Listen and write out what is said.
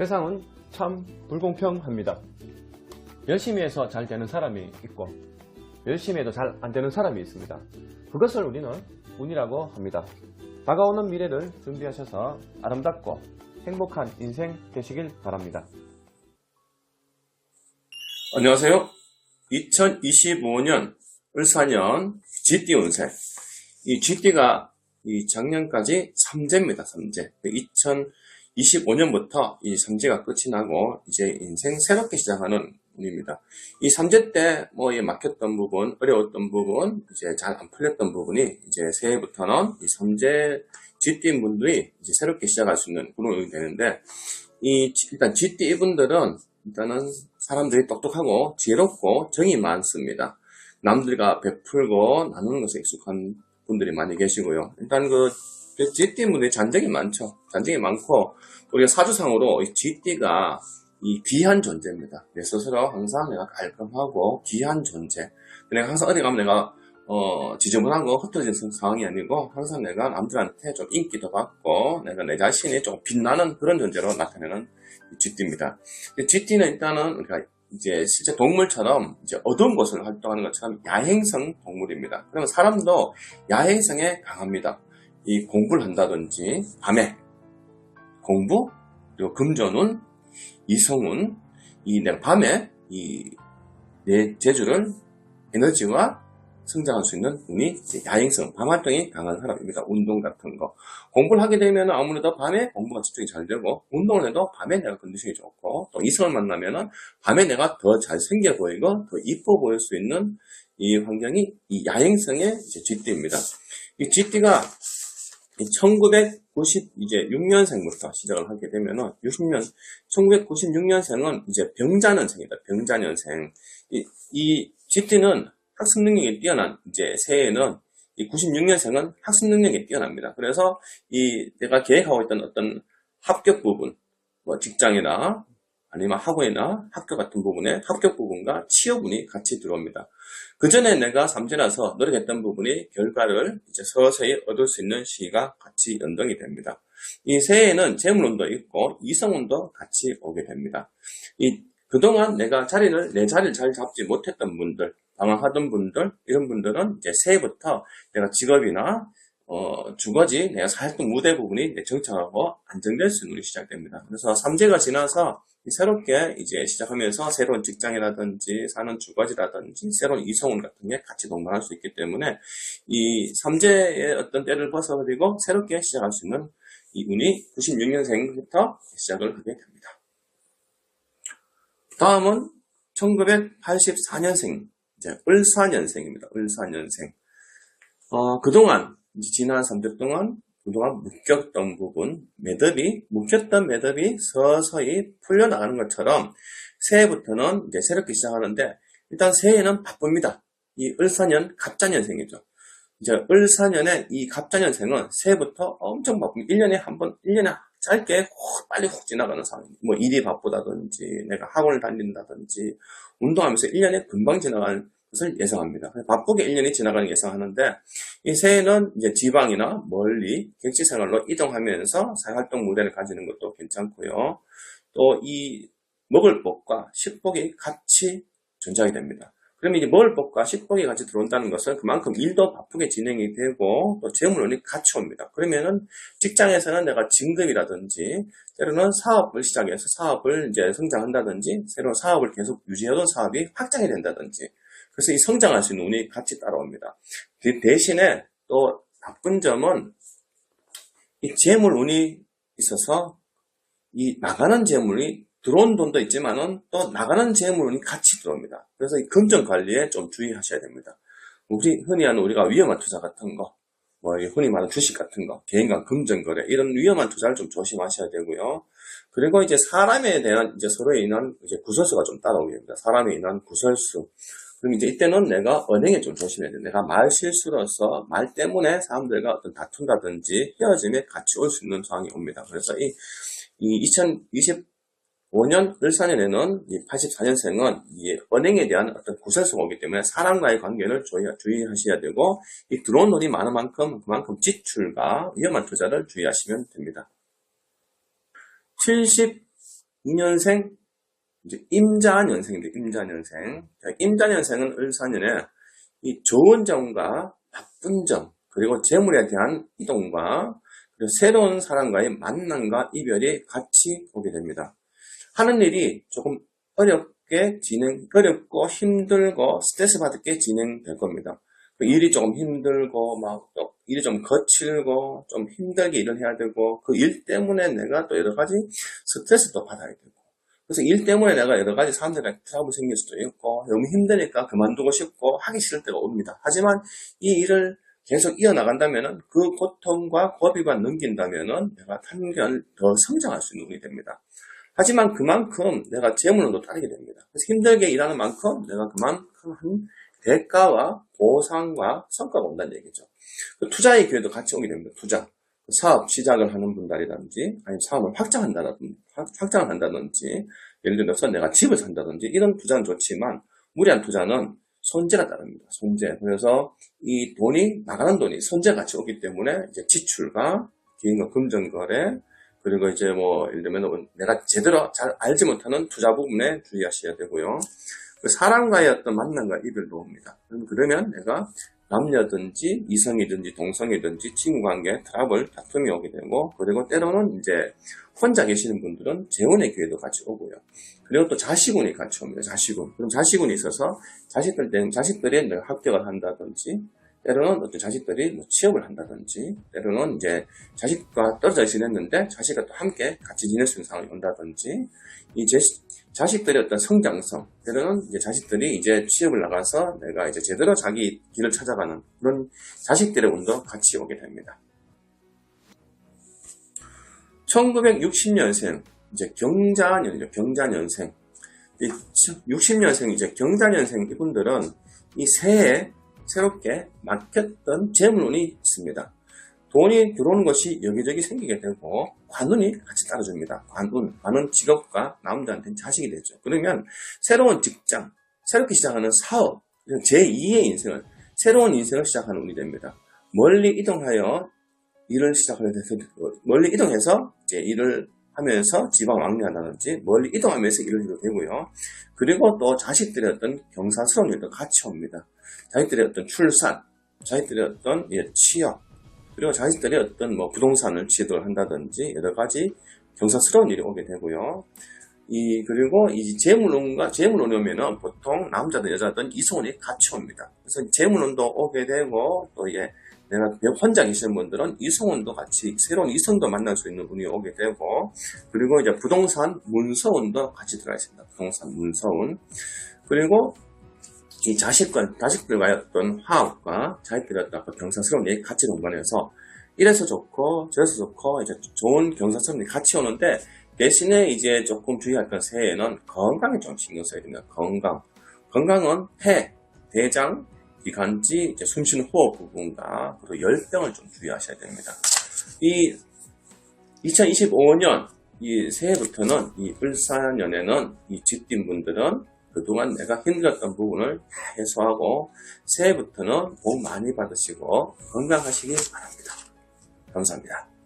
세상은 참 불공평합니다. 열심히 해서 잘 되는 사람이 있고 열심히 해도 잘 안 되는 사람이 있습니다. 그것을 우리는 운이라고 합니다. 다가오는 미래를 준비하셔서 아름답고 행복한 인생 되시길 바랍니다. 안녕하세요. 2025년 을사년 GT 운세. 이 GT가 이 작년까지 3제입니다. 3제. 2025년부터 이 3제가 끝이 나고 이제 인생 새롭게 시작하는 운입니다. 이 3제 때뭐 막혔던 부분, 어려웠던 부분, 이제 잘 안 풀렸던 부분이 이제 새해부터는 이 3제 GT 분들이 이제 새롭게 시작할 수 있는 그런 운이 되는데 이 일단 GT 이분들은 일단은 사람들이 똑똑하고 지혜롭고 정이 많습니다. 남들과 베풀고 나누는 것에 익숙한 분들이 많이 계시고요. 일단 그 GT 분들이 잔정이 많죠. 잔정이 많고 우리가 사주상으로 이 GT가 이 귀한 존재입니다. 내 스스로 항상 내가 깔끔하고 귀한 존재. 내가 항상 어디 가면 내가 어, 지저분하고 흩어진 상황이 아니고 항상 내가 남들한테 좀 인기도 받고 내가 내 자신이 좀 빛나는 그런 존재로 나타내는 GT입니다. GT는 일단은 그러니까 이제 실제 동물처럼 이제 어두운 곳을 활동하는 것처럼 야행성 동물입니다. 그러면 사람도 야행성에 강합니다. 이 공부를 한다든지 밤에 공부 그리고 금전운, 이성운, 이 밤에 이 내 재주를 에너지와 성장할 수 있는 운이 야행성, 밤 활동이 강한 사람입니다. 운동 같은 거. 공부를 하게 되면 아무래도 밤에 공부가 집중이 잘 되고, 운동을 해도 밤에 내가 컨디션이 좋고, 또 이성을 만나면 은 밤에 내가 더 잘생겨 보이고, 더 이뻐 보일 수 있는 이 환경이 이 야행성의 이제 GT입니다. 이 GT가 1990 이제 6년생부터 시작을 하게 되면은 60년 1996년생은 이제 병자년생이다. 병자년생. 이, 이 GT는 학습 능력이 뛰어난 이제 새해에는 이 96년생은 학습 능력이 뛰어납니다. 그래서 이 내가 계획하고 있던 어떤 합격 부분, 뭐 직장이나 아니면 학원이나 학교 같은 부분에 합격 부분과 취업운이 같이 들어옵니다. 그 전에 내가 삼재라서 노력했던 부분이 결과를 이제 서서히 얻을 수 있는 시기가 같이 연동이 됩니다. 이 새해에는 재물운도 있고 이성운도 같이 오게 됩니다. 이 그동안 내가 자리를 내 자리를 잘 잡지 못했던 분들, 방황하던 분들 이런 분들은 이제 새해부터 내가 직업이나 어, 주거지 내가 살던 무대 부분이 정착하고 안정될 수 있는 일이 시작됩니다. 그래서 3제가 지나서 새롭게 이제 시작하면서 새로운 직장이라든지 사는 주거지라든지 새로운 이성운 같은 게 같이 동반할 수 있기 때문에 이 3제의 어떤 때를 벗어버리고 새롭게 시작할 수 있는 이 운이 96년생부터 시작을 하게 됩니다. 다음은 1984년생, 이제 을사년생입니다. 을사년생. 어, 그동안, 지난 3대 동안, 그동안 묶였던 부분, 매듭이, 묶였던 매듭이 서서히 풀려나가는 것처럼, 새해부터는 이제 새롭게 시작하는데, 일단 새해는 바쁩니다. 이 을사년, 갑자년생이죠. 이제 을사년의 이 갑자년생은 새해부터 엄청 바쁩니다. 1년에 한 번, 1년에 짧게 훅 빨리 훅 지나가는 상황입니다. 뭐 일이 바쁘다든지 내가 학원을 다닌다든지 운동하면서 1년에 금방 지나가는 것을 예상합니다. 바쁘게 1년이 지나가는 예상하는데 이 새해는 이제 지방이나 멀리 객지 생활로 이동하면서 사회활동 무대를 가지는 것도 괜찮고요. 또 이 먹을 법과 식복이 같이 존재하게 됩니다. 그러면 이제 먹을 법과 식복이 같이 들어온다는 것은 그만큼 일도 바쁘게 진행이 되고 또 재물운이 같이 옵니다. 그러면은 직장에서는 내가 진급이라든지 때로는 사업을 시작해서 사업을 이제 성장한다든지 새로운 사업을 계속 유지하던 사업이 확장이 된다든지 그래서 이 성장할 수 있는 운이 같이 따라옵니다. 그 대신에 또 나쁜 점은 이 재물 운이 있어서 이 나가는 재물이 들어온 돈도 있지만은 또 나가는 재물이 같이 들어옵니다. 그래서 이 금전 관리에 좀 주의하셔야 됩니다. 우리 흔히 하는 우리가 위험한 투자 같은 거, 뭐 흔히 말하는 주식 같은 거, 개인간 금전 거래 이런 위험한 투자를 좀 조심하셔야 되고요. 그리고 이제 사람에 대한 이제 서로에 인한 이제 구설수가 좀 따라오게 됩니다. 사람에 인한 구설수. 그럼 이제 이때는 내가 언행에 좀 조심해야 돼요. 내가 말 실수로서 말 때문에 사람들과 어떤 다툰다든지 헤어짐에 같이 올 수 있는 상황이 옵니다. 그래서 이, 이 2020 5년 을사년에는 84년생은 언행에 대한 어떤 구설수가 오기 때문에 사람과의 관계를 주의하셔야 되고 이 들어온 돈이 많은 만큼 그만큼 지출과 위험한 투자를 주의하시면 됩니다. 2년생, 이제 임자년생입니다. 임자년생. 자, 임자년생은 을사년에 이 좋은 점과 나쁜 점, 그리고 재물에 대한 이동과 새로운 사람과의 만남과 이별이 같이 오게 됩니다. 하는 일이 조금 어렵게 진행, 어렵고 힘들고 스트레스 받게 진행될 겁니다. 그 일이 조금 힘들고 막 또 일이 좀 거칠고 좀 힘들게 일을 해야 되고 그 일 때문에 내가 또 여러 가지 스트레스도 받아야 되고 그래서 일 때문에 내가 여러 가지 사람들과 트러블 생길 수도 있고 너무 힘드니까 그만두고 싶고 하기 싫을 때가 옵니다. 하지만 이 일을 계속 이어나간다면은 그 고통과 고비만 넘긴다면은 내가 단결 더 성장할 수 있는 운이 됩니다. 하지만 그만큼 내가 재물도 따르게 됩니다. 그래서 힘들게 일하는 만큼 내가 그만큼 한 대가와 보상과 성과가 온다는 얘기죠. 그 투자의 기회도 같이 오게 됩니다. 투자. 사업 시작을 하는 분들이라든지, 아니면 사업을 확장한다든지, 확장을 한다든지, 예를 들어서 내가 집을 산다든지, 이런 투자는 좋지만, 무리한 투자는 손재가 따릅니다. 손재. 그래서 이 돈이, 나가는 돈이 손재 같이 오기 때문에, 이제 지출과 기금과 금전거래, 그리고 이제 뭐, 예를 들면 내가 제대로 잘 알지 못하는 투자 부분에 주의하셔야 되고요. 그 사람과의 어떤 만남과 이별도 옵니다. 그러면 내가 남녀든지 이성이든지 동성이든지 친구 관계, 트러블, 다툼이 오게 되고 그리고 때로는 이제 혼자 계시는 분들은 재혼의 기회도 같이 오고요. 그리고 또 자식운이 같이 옵니다. 자식운. 그럼 자식운이 있어서 자식들 때는 자식들이 합격을 한다든지 때로는 어떤 자식들이 뭐 취업을 한다든지 때로는 이제 자식과 떨어져 지냈는데 자식과 또 함께 같이 지낼 수 있는 상황이 온다든지 이 제, 자식들의 어떤 성장성 때로는 이제 자식들이 이제 취업을 나가서 내가 이제 제대로 자기 길을 찾아가는 그런 자식들의 운도 같이 오게 됩니다. 1960년생 이제 경자년이죠. 경자년생. 60년생 이제 경자년생 이분들은 이 새해 새롭게 막혔던 재물운이 있습니다. 돈이 들어오는 것이 여기저기 생기게 되고 관운이 같이 따라줍니다. 관운, 관운 직업과 남자한테는 자식이 되죠. 그러면 새로운 직장, 새롭게 시작하는 사업, 제2의 인생을 새로운 인생을 시작하는 운이 됩니다. 멀리 이동하여 일을 시작하게 돼서 멀리 이동해서 이제 일을 하면서 지방 왕래한다든지 멀리 이동하면서 일을 해도 되고요. 그리고 또 자식들의 어떤 경사스러운 일도 같이 옵니다. 자식들의 어떤 출산, 자식들의 어떤 예, 취업, 그리고 자식들이 어떤 뭐 부동산을 취득을 한다든지 여러 가지 경사스러운 일이 오게 되고요. 이 그리고 이 재물운과 재물운이 오면은 보통 남자든 여자든 이성운이 같이 옵니다. 그래서 재물운도 오게 되고 또 이게 내가 혼자 계시는 분들은 이성운도 같이 새로운 이성도 만날 수 있는 운이 오게 되고 그리고 이제 부동산 문서운도 같이 들어가 있습니다. 부동산 문서운 그리고 이 자식과, 자식들과의 어떤 화합과 자식들의 어떤 그 경사스러운 일이 같이 동반해서 이래서 좋고 저래서 좋고 이제 좋은 경사스러운 같이 오는데 대신에 이제 조금 주의할 건 새해에는 건강에 좀 신경 써야 됩니다. 건강. 건강은 폐, 대장, 기관지, 이제 숨쉬는 호흡 부분과 그리고 열병을 좀 주의하셔야 됩니다. 이 2025년 이 새해부터는 이 을사년에는 이 쥐띤 분들은 그동안 내가 힘들었던 부분을 다 해소하고 새해부터는 복 많이 받으시고 건강하시길 바랍니다. 감사합니다.